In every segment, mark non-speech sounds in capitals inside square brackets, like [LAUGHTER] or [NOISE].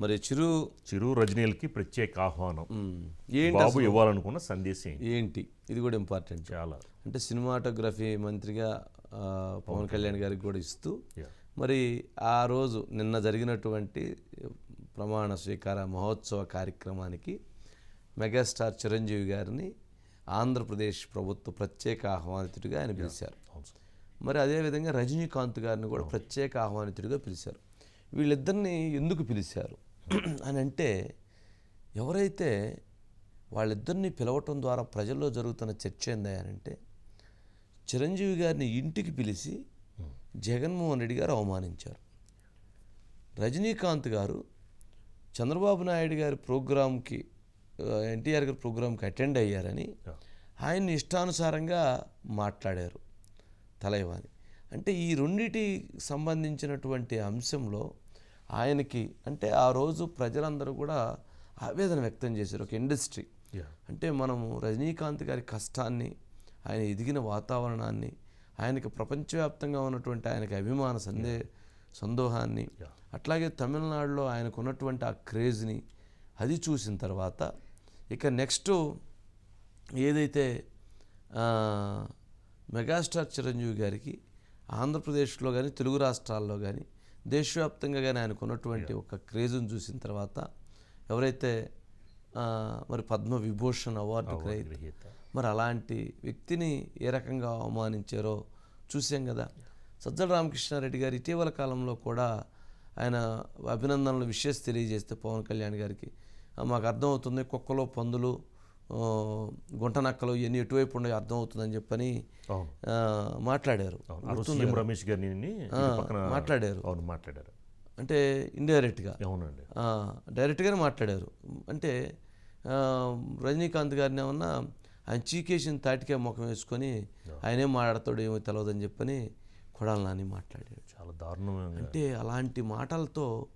మరి చిరు చిరు రజనీలకి ప్రత్యేక ఆహ్వానం. ఏంటి బాబు? ఇవ్వాలనుకున్న సందేశం ఏంటి? ఇది కూడా ఇంపార్టెంట్ చాలా. అంటే సినిమాటోగ్రఫీ మంత్రిగా పవన్ కళ్యాణ్ గారికి కూడా ఇస్తూ. మరి ఆ రోజు నిన్న జరిగినటువంటి ప్రమాణ స్వీకార మహోత్సవ కార్యక్రమానికి మెగాస్టార్ చిరంజీవి గారిని ఆంధ్రప్రదేశ్ ప్రభుత్వ ప్రత్యేక ఆహ్వానితుడిగా ఆయన పిలిచారు. మరి అదేవిధంగా రజనీకాంత్ గారిని కూడా ప్రత్యేక ఆహ్వానితుడిగా పిలిచారు. వీళ్ళిద్దరిని ఎందుకు పిలిచారు? అని అంటే ఎవరైతే వాళ్ళిద్దరిని పిలవటం ద్వారా ప్రజల్లో జరుగుతున్న చర్చ ఏందయ్యానంటే చిరంజీవి గారిని ఇంటికి పిలిచి జగన్మోహన్ రెడ్డి గారు అవమానించారు. రజనీకాంత్ గారు చంద్రబాబు నాయుడు గారి ప్రోగ్రాంకి ఎన్టీఆర్ గారి ప్రోగ్రాంకి అటెండ్ అయ్యారని ఆయన్ని ఇష్టానుసారంగా మాట్లాడారు తలైవాని. అంటే ఈ రెండిటి సంబంధించినటువంటి అంశంలో ఆయనకి అంటే ఆ రోజు ప్రజలందరూ కూడా ఆవేదన వ్యక్తం చేశారు. ఒక ఇండస్ట్రీ. అంటే మనము రజనీకాంత్ గారి కష్టాన్ని ఆయన ఎదిగిన వాతావరణాన్ని ఆయనకి ప్రపంచవ్యాప్తంగా ఉన్నటువంటి ఆయనకి అభిమాన సందే సందోహాన్ని. అట్లాగే తమిళనాడులో ఆయనకు ఉన్నటువంటి ఆ క్రేజ్ని అది చూసిన తర్వాత ఇక నెక్స్ట్ ఏదైతే మెగాస్టార్ చిరంజీవి గారికి ఆంధ్రప్రదేశ్లో కానీ తెలుగు రాష్ట్రాల్లో కానీ దేశవ్యాప్తంగా కానీ ఆయనకు ఉన్నటువంటి ఒక క్రేజ్ని చూసిన తర్వాత ఎవరైతే మరి పద్మ విభూషణ్ అవార్డు గ్రహీత మరి అలాంటి వ్యక్తిని ఏ రకంగా అవమానించారో చూసాం కదా. సజ్జల రామకృష్ణారెడ్డి గారు ఇటీవల కాలంలో కూడా ఆయన అభినందనలు విషయస్ తెలియజేస్తే పవన్ కళ్యాణ్ గారికి. "ఆ, మాకు అర్థమవుతుంది కుక్కలు పందులు గుంట నక్కలు ఇవన్నీ ఎటువైపు ఉండవు అర్థమవుతుందని చెప్పని అవును. ఆ, మాట్లాడారు. రమేష్ గారిని మాట్లాడారు. అవును మాట్లాడారు. అంటే ఇండైరెక్ట్గా. అవునండి. డైరెక్ట్గానే మాట్లాడారు. అంటే రజనీకాంత్ గారిని ఏమన్నా ఆయన చీకేసిన తాటికే ముఖం వేసుకొని ఆయనేం మాట్లాడతాడు ఏమో తెలియదని చెప్పని కొడాలి నాని మాట్లాడాడు చాలా దారుణంగా అంటే అలాంటి మాటలతో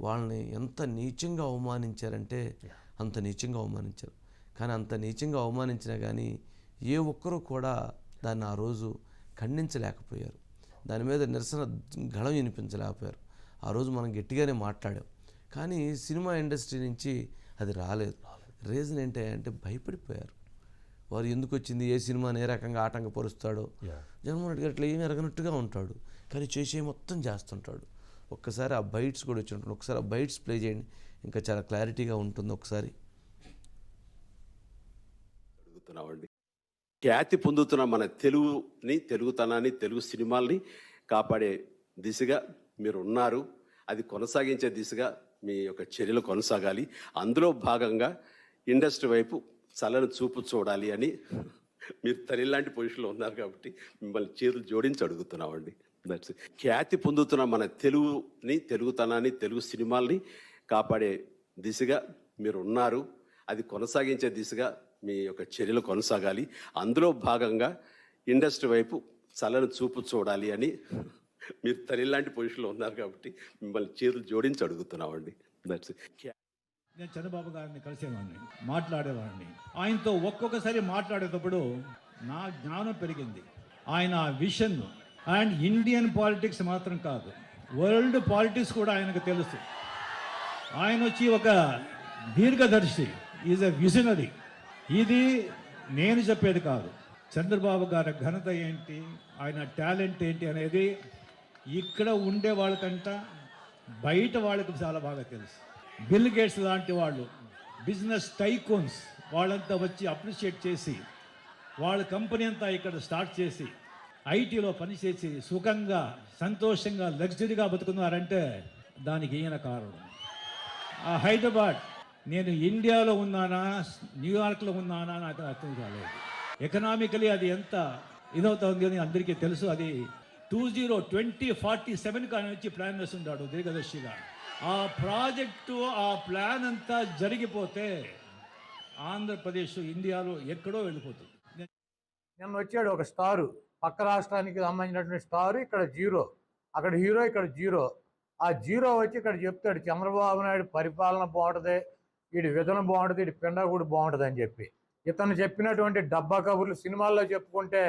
వాళ్ళని ఎంత నీచంగా అవమానించారంటే అంత నీచంగా అవమానించారు. కానీ అంత నీచంగా అవమానించినా కానీ ఏ ఒక్కరూ కూడా దాన్ని ఆ రోజు ఖండించలేకపోయారు. దాని మీద నిరసన గళం వినిపించలేకపోయారు. ఆ రోజు మనం గట్టిగానే మాట్లాడాం. కానీ సినిమా ఇండస్ట్రీ నుంచి అది రాలేదు. రీజన్ ఏంటి అంటే భయపడిపోయారు. వారు ఎందుకు వచ్చింది? ఏ సినిమాని ఏ రకంగా ఆటంకపరుస్తాడో? జగన్మోహన్ రెడ్డి గారు అట్లా ఏమీ ఎరగనట్టుగా ఉంటాడు. కానీ చేసే మొత్తం చేస్తుంటాడు. ఒక్కసారి ఆ బైట్స్ కూడా వచ్చి ఉంటుంది ఒకసారి ఆ బైట్స్ ప్లే చేయండి. ఇంకా చాలా క్లారిటీగా ఉంటుంది ఒకసారి. అడుగుతున్నామండి ఖ్యాతి పొందుతున్న మన తెలుగుని తెలుగుతనాన్ని తెలుగు సినిమాల్ని కాపాడే దిశగా మీరు ఉన్నారు అది కొనసాగించే దిశగా మీ యొక్క చర్యలు కొనసాగాలి. అందులో భాగంగా ఇండస్ట్రీ వైపు చల్లని చూపు చూడాలి అని మీరు తల్లి లాంటి పొజిషన్లో ఉన్నారు కాబట్టి మిమ్మల్ని చేతులు జోడించి అడుగుతున్నామండి. దట్స్ ఖ్యాతి పొందుతున్న మన తెలుగుని తెలుగుతనాన్ని తెలుగు సినిమాల్ని కాపాడే దిశగా మీరు ఉన్నారు అది కొనసాగించే దిశగా మీ యొక్క చర్యలు కొనసాగాలి. అందులో భాగంగా ఇండస్ట్రీ వైపు చల్లని చూపు చూడాలి అని మీరు తల్లి లాంటి పొజిషన్లో ఉన్నారు కాబట్టి మిమ్మల్ని చేతులు జోడించి అడుగుతున్నామండి. దట్స్ నేను చంద్రబాబు గారిని కలిసేవాడిని మాట్లాడేవాడిని. ఆయనతో ఒక్కొక్కసారి మాట్లాడేటప్పుడు నా జ్ఞానం పెరిగింది. ఆయన విషన్ అండ్ ఇండియన్ పాలిటిక్స్ మాత్రం కాదు వరల్డ్ పాలిటిక్స్ కూడా ఆయనకు తెలుసు. ఆయన వచ్చి ఒక దీర్ఘదర్శి. Is a visionary. ఇది నేను చెప్పేది కాదు. చంద్రబాబు గారి ఘనత ఏంటి? ఆయన టాలెంట్ ఏంటి అనేది ఇక్కడ ఉండే వాళ్ళకంట బయట వాళ్ళకి చాలా బాగా తెలుసు. బిల్ గేట్స్ లాంటి వాళ్ళు బిజినెస్ టైకోన్స్ వాళ్ళంతా వచ్చి అప్రిషియేట్ చేసి వాళ్ళ కంపెనీ అంతా ఇక్కడ స్టార్ట్ చేసి ఐటీలో పనిచేసి సుఖంగా సంతోషంగా లగ్జరీగా బతుకున్నారంటే దానికి ఈయన కారణం. ఆ హైదరాబాద్ నేను ఇండియాలో ఉన్నానా న్యూయార్క్లో ఉన్నానా నాకు అర్థం కాలేదు. ఎకనామికలీ అది ఎంత ఇదవుతుంది అని అందరికీ తెలుసు. అది two zero twenty forty seven కానీ వచ్చి ప్లాన్ వేస్తుంటాడు దీర్ఘదర్శిగా ఆ ప్రాజెక్టు ఆ ప్లాన్ అంతా జరిగిపోతే ఆంధ్రప్రదేశ్ ఇండియాలో ఎక్కడో వెళ్ళిపోతుంది. నిన్న వచ్చాడు ఒక స్టారు. పక్క రాష్ట్రానికి సంబంధించినటువంటి స్టారు ఇక్కడ జీరో. అక్కడ హీరో ఇక్కడ జీరో. ఆ జీరో వచ్చి ఇక్కడ చెప్తాడు చంద్రబాబు నాయుడు పరిపాలన బాగుంటుంది. వీడి విధన బాగుంటుంది వీడి పిండగుడు బాగుంటుంది అని చెప్పి. ఇతను చెప్పినటువంటి డబ్బా కబుర్లు సినిమాల్లో చెప్పుకుంటే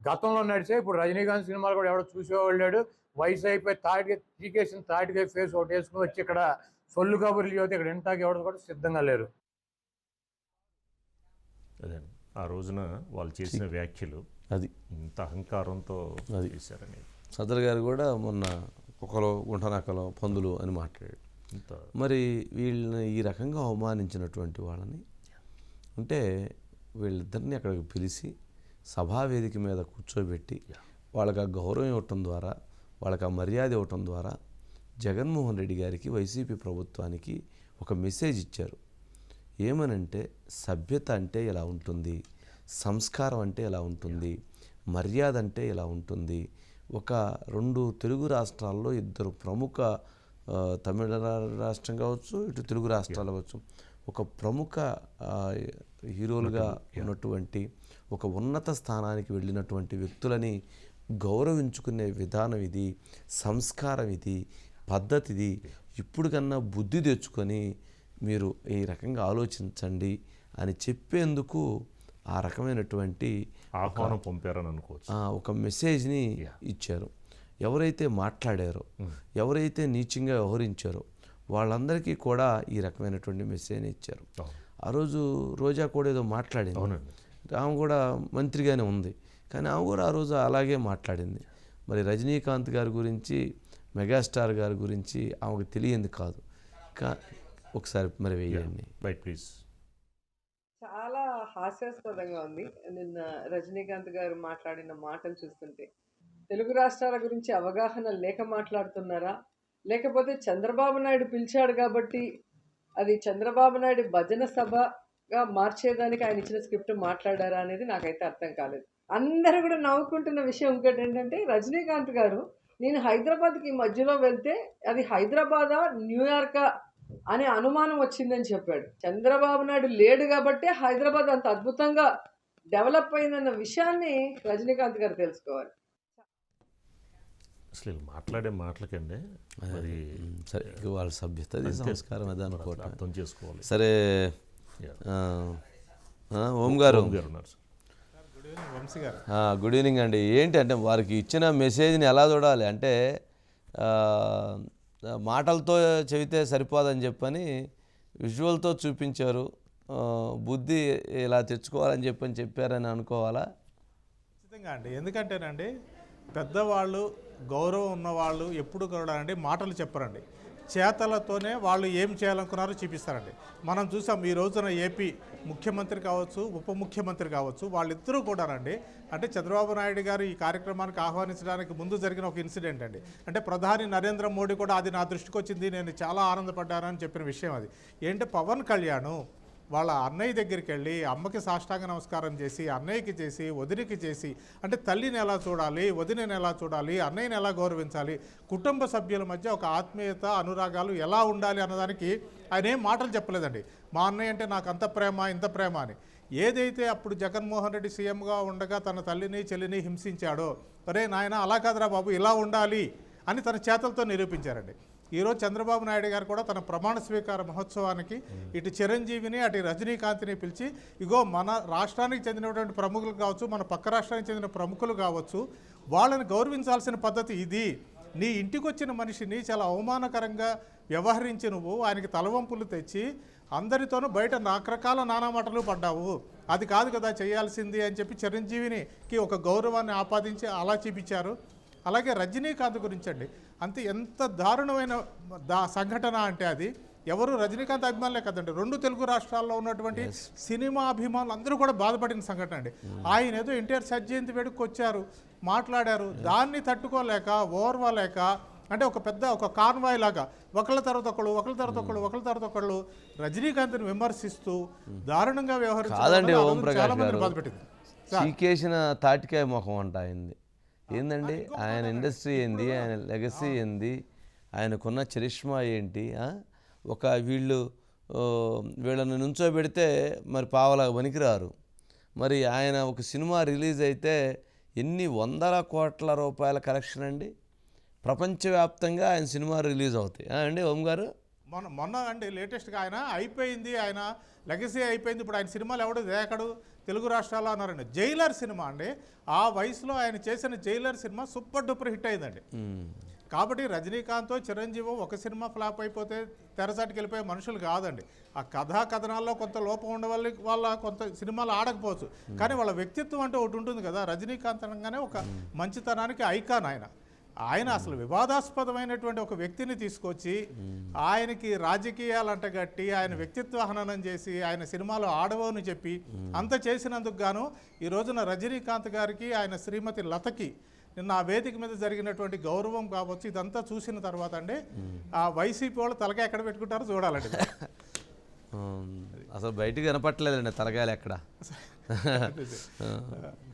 గతంలో నడిచే ఇప్పుడు రజనీకాంత్ సినిమాలు కూడా ఎవడో చూసేవాళ్ళు లేడు. వయసు అయిపోయి తాటిగా చీకేసిన తాటిగా ఫేస్ ఒకటి వేసుకుని వచ్చి ఇక్కడ సొల్లు కబుర్లు చదివితే ఇక్కడ ఇంటాకి ఎవరు కూడా సిద్ధంగా లేరు. అదే ఆ రోజున వాళ్ళు చేసిన వ్యాఖ్యలు అది. ఇంత అహంకారంతో అది. చేశారని. సదర్ గారు కూడా మొన్న కుక్కలో గుంటనక్కలో పందులు అని మాట్లాడాడు. మరి వీళ్ళని ఈ రకంగా అవమానించినటువంటి వాళ్ళని అంటే వీళ్ళిద్దరిని అక్కడికి పిలిచి సభావేదిక మీద కూర్చోబెట్టి వాళ్ళకి ఆ గౌరవం ఇవ్వటం ద్వారా వాళ్ళకి ఆ మర్యాద ఇవ్వటం ద్వారా జగన్మోహన్ రెడ్డి గారికి వైసీపీ ప్రభుత్వానికి ఒక మెసేజ్ ఇచ్చారు. ఏమనంటే సభ్యత అంటే ఇలా ఉంటుంది? సంస్కారం అంటే ఇలా ఉంటుంది? మర్యాద అంటే ఇలా ఉంటుంది? ఒక రెండు తెలుగు రాష్ట్రాల్లో ఇద్దరు ప్రముఖ ఆ, తమిళ రా- రాష్ట్రం కావచ్చు ఇటు తెలుగు రాష్ట్రాలు కావచ్చు ఒక ప్రముఖ హీరోలుగా ఉన్నటువంటి ఒక ఉన్నత స్థానానికి వెళ్ళినటువంటి వ్యక్తులని గౌరవించుకునే విధానం ఇది సంస్కారం ఇది పద్ధతి ఇది. ఇప్పుడు కన్నా బుద్ధి తెచ్చుకొని మీరు ఈ రకంగా ఆలోచించండి అని చెప్పేందుకు ఆ రకమైనటువంటి ఆహ్వానం పంపారని అనుకోవచ్చు. ఒక మెసేజ్ని ఇచ్చారు. ఎవరైతే మాట్లాడారో ఎవరైతే నీచంగా వ్యవహరించారో వాళ్ళందరికీ కూడా ఈ రకమైనటువంటి మెసేజ్ని ఇచ్చారు. ఆ రోజు రోజా కూడా ఏదో మాట్లాడింది. అవునండి. ఆమె కూడా మంత్రిగానే ఉంది. కానీ ఆమె కూడా ఆ రోజు అలాగే మాట్లాడింది. మరి రజనీకాంత్ గారి గురించి మెగాస్టార్ గారి గురించి ఆమెకు తెలియంది కాదు. కా ఒకసారి మరి వేయండి. రైట్ ప్లీజ్ చాలా హాస్యాస్పదంగా ఉంది. నిన్న రజనీకాంత్ గారు మాట్లాడిన మాటలు చూస్తుంటే తెలుగు రాష్ట్రాల గురించి అవగాహన లేక మాట్లాడుతున్నారా? లేకపోతే చంద్రబాబు నాయుడు పిలిచాడు కాబట్టి అది చంద్రబాబు నాయుడు భజన సభగా మార్చేదానికి ఆయన ఇచ్చిన స్క్రిప్ట్ మాట్లాడారా అనేది నాకైతే అర్థం కాలేదు. అందరూ కూడా నవ్వుకుంటున్న విషయం ఇంకోటి ఏంటంటే రజనీకాంత్ గారు నేను హైదరాబాద్కి ఈ మధ్యలో వెళ్తే అది హైదరాబాదా న్యూయార్కా అనే అనుమానం వచ్చిందని చెప్పాడు. చంద్రబాబు నాయుడు లేడు కాబట్టే హైదరాబాద్ అంత అద్భుతంగా డెవలప్ అయిందన్న విషయాన్ని రజనీకాంత్ గారు తెలుసుకోవాలి. అసలు మాట్లాడే మాటలకండి. మరి సరే ఇక వాళ్ళ సభ్యత అది సంస్కారం అది అనుకోవటం అర్థం చేసుకోవాలి. సరే. ఓం గారు. ఓం గారు ఉన్నారు సార్. వంశీ గారు ఆ, గుడ్ ఈవినింగ్ అండి. ఏంటి అంటే వారికి ఇచ్చిన మెసేజ్ని ఎలా చూడాలి? అంటే ఆ, మాటలతో చెబితే సరిపోదని చెప్పని విజువల్తో చూపించారు. బుద్ధి ఇలా తెచ్చుకోవాలని చెప్పని చెప్పారని అనుకోవాలా? ఖచ్చితంగా అండి. ఎందుకంటేనండి పెద్దవాళ్ళు గౌరవం ఉన్నవాళ్ళు ఎప్పుడు కూడా అండి మాటలు చెప్పరండి. చేతలతోనే వాళ్ళు ఏం చేయాలనుకున్నారో చూపిస్తారండి. మనం చూసాం ఈ రోజున ఏపీ ముఖ్యమంత్రి కావచ్చు ఉప ముఖ్యమంత్రి కావచ్చు వాళ్ళిద్దరూ కూడానండి. అంటే చంద్రబాబు నాయుడు గారు ఈ కార్యక్రమానికి ఆహ్వానించడానికి ముందు జరిగిన ఒక ఇన్సిడెంట్ అండి. అంటే ప్రధాని నరేంద్ర మోడీ కూడా అది నా దృష్టికి వచ్చింది నేను చాలా ఆనందపడ్డానని చెప్పిన విషయం అది. ఏంటంటే పవన్ కళ్యాణ్ వాళ్ళ అన్నయ్య దగ్గరికి వెళ్ళి అమ్మకి సాష్టాంగ నమస్కారం చేసి అన్నయ్యకి చేసి వదినికి చేసి అంటే తల్లిని ఎలా చూడాలి వదినని ఎలా చూడాలి అన్నయ్యని ఎలా గౌరవించాలి కుటుంబ సభ్యుల మధ్య ఒక ఆత్మీయత అనురాగాలు ఎలా ఉండాలి అన్నదానికి ఆయన ఏం మాటలు చెప్పలేదండి. మా అన్నయ్య అంటే నాకు అంత ప్రేమ ఇంత ప్రేమ అని. ఏదైతే అప్పుడు జగన్మోహన్ రెడ్డి సీఎంగా ఉండగా తన తల్లిని చెల్లిని హింసించాడో అరే నాయన అలా కాదురా బాబు ఇలా ఉండాలి అని తన చేతలతో నిరూపించారండి. ఈరోజు చంద్రబాబు నాయుడు గారు కూడా తన ప్రమాణ స్వీకార మహోత్సవానికి ఇటు చిరంజీవిని అటు రజనీకాంత్ని పిలిచి ఇగో మన రాష్ట్రానికి చెందినటువంటి ప్రముఖులు కావచ్చు మన పక్క రాష్ట్రానికి చెందిన ప్రముఖులు కావచ్చు వాళ్ళని గౌరవించాల్సిన పద్ధతి ఇది. నీ ఇంటికి వచ్చిన మనిషిని చాలా అవమానకరంగా వ్యవహరించి నువ్వు ఆయనకి తలవంపులు తెచ్చి అందరితోనూ బయట రకరకాల నానామాటలు పడ్డావు. అది కాదు కదా చేయాల్సింది అని చెప్పి చిరంజీవినికి ఒక గౌరవాన్ని ఆపాదించి అలా చూపించారు. అలాగే రజనీకాంత్ గురించి అండి అంతే ఎంత దారుణమైన దా సంఘటన అంటే అది. ఎవరు రజనీకాంత్ అభిమానులే కదండి. రెండు తెలుగు రాష్ట్రాల్లో ఉన్నటువంటి సినిమా అభిమానులు అందరూ కూడా బాధపడిన సంఘటన అండి. ఆయన ఏదో ఎన్టీఆర్ సజ్జయంతి వేడుకకు వచ్చారు మాట్లాడారు. దాన్ని తట్టుకోలేక ఓర్వలేక అంటే ఒక పెద్ద ఒక కాన్వాయ్ లాగా ఒకళ్ళ తర్వాత ఒకళ్ళు ఒకళ్ళ తర్వాత ఒకళ్ళు ఒకళ్ళ తర్వాత ఒకళ్ళు రజనీకాంత్ని విమర్శిస్తూ దారుణంగా ఓం రోజు ప్రకాష్ చాలా గారు. బాధపెట్టింది. తాటికాయ ముఖం అంట ఆయనది. ఏందండి? ఆయన ఇండస్ట్రీ ఏంది? ఆయన లెగసీ ఏంది? ఆయనకున్న చరిష్మా ఏంటి? ఆ? ఒక వీళ్ళు వీళ్ళని నుంచోబెడితే మరి పావలా పనికిరారు. మరి ఆయన ఒక సినిమా రిలీజ్ అయితే ఎన్ని వందల కోట్ల రూపాయల కలెక్షన్ అండి? ప్రపంచవ్యాప్తంగా ఆయన సినిమా రిలీజ్ అవుతాయి. అండి ఓం గారు? మొన్న మొన్న అండి లేటెస్ట్గా ఆయన అయిపోయింది. ఆయన లెగసీ అయిపోయింది. ఇప్పుడు ఆయన సినిమాలు ఎవడు దేకడు తెలుగు రాష్ట్రాల్లో అన్నారండి. జైలర్ సినిమా అండి. ఆ వయసులో ఆయన చేసిన Jailer cinema super duper hit అయిందండి. కాబట్టి రజనీకాంత్ చిరంజీవి ఒక సినిమా ఫ్లాప్ అయిపోతే తెరసాటికి వెళ్ళిపోయే మనుషులు కాదండి. ఆ కథా కథనాల్లో కొంత లోపం ఉండే వాళ్ళ వాళ్ళ కొంత సినిమాలు ఆడకపోవచ్చు. కానీ వాళ్ళ వ్యక్తిత్వం అంటే ఒకటి ఉంటుంది కదా. రజనీకాంత్ అనగానే ఒక మంచితనానికి ఐకాన్ ఆయన. ఆయన అసలు వివాదాస్పదమైనటువంటి ఒక వ్యక్తిని తీసుకొచ్చి ఆయనకి రాజకీయాలు అంటగట్టి ఆయన వ్యక్తిత్వ హననం చేసి ఆయన సినిమాలో ఆడవని చెప్పి అంత చేసినందుకు గాను ఈ రోజున రజనీకాంత్ గారికి ఆయన శ్రీమతి లతకి నిన్న ఆ వేదిక మీద జరిగినటువంటి గౌరవం కావచ్చు ఇదంతా చూసిన తర్వాత అండి ఆ వైసీపీ వాళ్ళు తలకాయ ఎక్కడ పెట్టుకుంటారో చూడాలండి. [LAUGHS] అసలు బయటికి కనపట్లేదండి తలగాయలు ఎక్కడ. [LAUGHS] [LAUGHS]